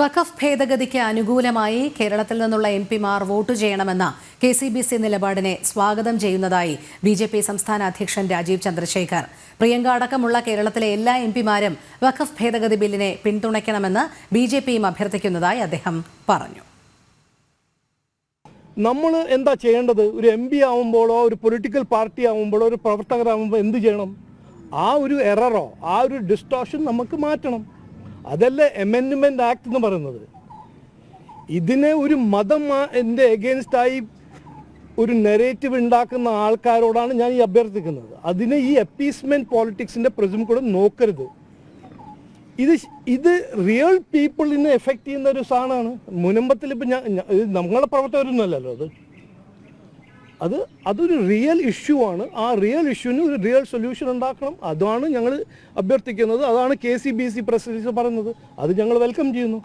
വഖഫ് ഭേദഗതിക്ക് അനുകൂലമായി കേരളത്തിൽ നിന്നുള്ള എം പിമാർ വോട്ട് ചെയ്യണമെന്ന കെ സി ബി സി നിലപാടിനെ സ്വാഗതം ചെയ്യുന്നതായി ബി ജെ പി സംസ്ഥാന അധ്യക്ഷൻ രാജീവ് ചന്ദ്രശേഖർ. പ്രിയങ്ക അടക്കമുള്ള കേരളത്തിലെ എല്ലാ എം പിമാരും വഖഫ് ഭേദഗതി ബില്ലിനെ പിന്തുണയ്ക്കണമെന്ന് ബി ജെ പിയും അഭ്യർത്ഥിക്കുന്നതായി അദ്ദേഹം പറഞ്ഞു. നമ്മൾ എന്താ ചെയ്യേണ്ടത്? ഒരു എം പി ആവുമ്പോഴോ ഒരു പൊളിറ്റിക്കൽ പാർട്ടി ആവുമ്പോഴോ ഒരു പ്രവർത്തകരാകുമ്പോൾ എന്ത് ചെയ്യണം? ആ ഒരു എററോ ആ ഒരു ഡിസ്റ്റോഷൻ നമുക്ക് മാറ്റണം. അതല്ലേ എമെൻമെന്റ് ആക്ട് എന്ന് പറയുന്നത്. ഇതിനെ ഒരു മതം എന്റെ എഗെയിൻസ്റ്റായി ഒരു നെറേറ്റീവ് ഉണ്ടാക്കുന്ന ആൾക്കാരോടാണ് ഞാൻ ഈ അഭ്യർത്ഥിക്കുന്നത്. അതിനെ ഈ അപ്പീസ്മെന്റ് പോളിറ്റിക്സിന്റെ പ്രിസം കൂടെ നോക്കരുത്. ഇത് ഇത് റിയൽ പീപ്പിളിനെ എഫക്റ്റ് ചെയ്യുന്ന ഒരു സാധനമാണ്. മുനമ്പത്തിൽ ഇപ്പം ഞാൻ നമ്മളെ പ്രവർത്തകരൊന്നുമല്ലല്ലോ അത് അത് അതൊരു റിയൽ ഇഷ്യൂ ആണ്. ആ റിയൽ ഇഷ്യൂവിന് ഒരു റിയൽ സൊല്യൂഷൻ ഉണ്ടാക്കണം. അതാണ് ഞങ്ങൾ അഭ്യർത്ഥിക്കുന്നത്. അതാണ് K C B C presidents പറയുന്നത്. അത് ഞങ്ങൾ വെൽക്കം ചെയ്യുന്നു.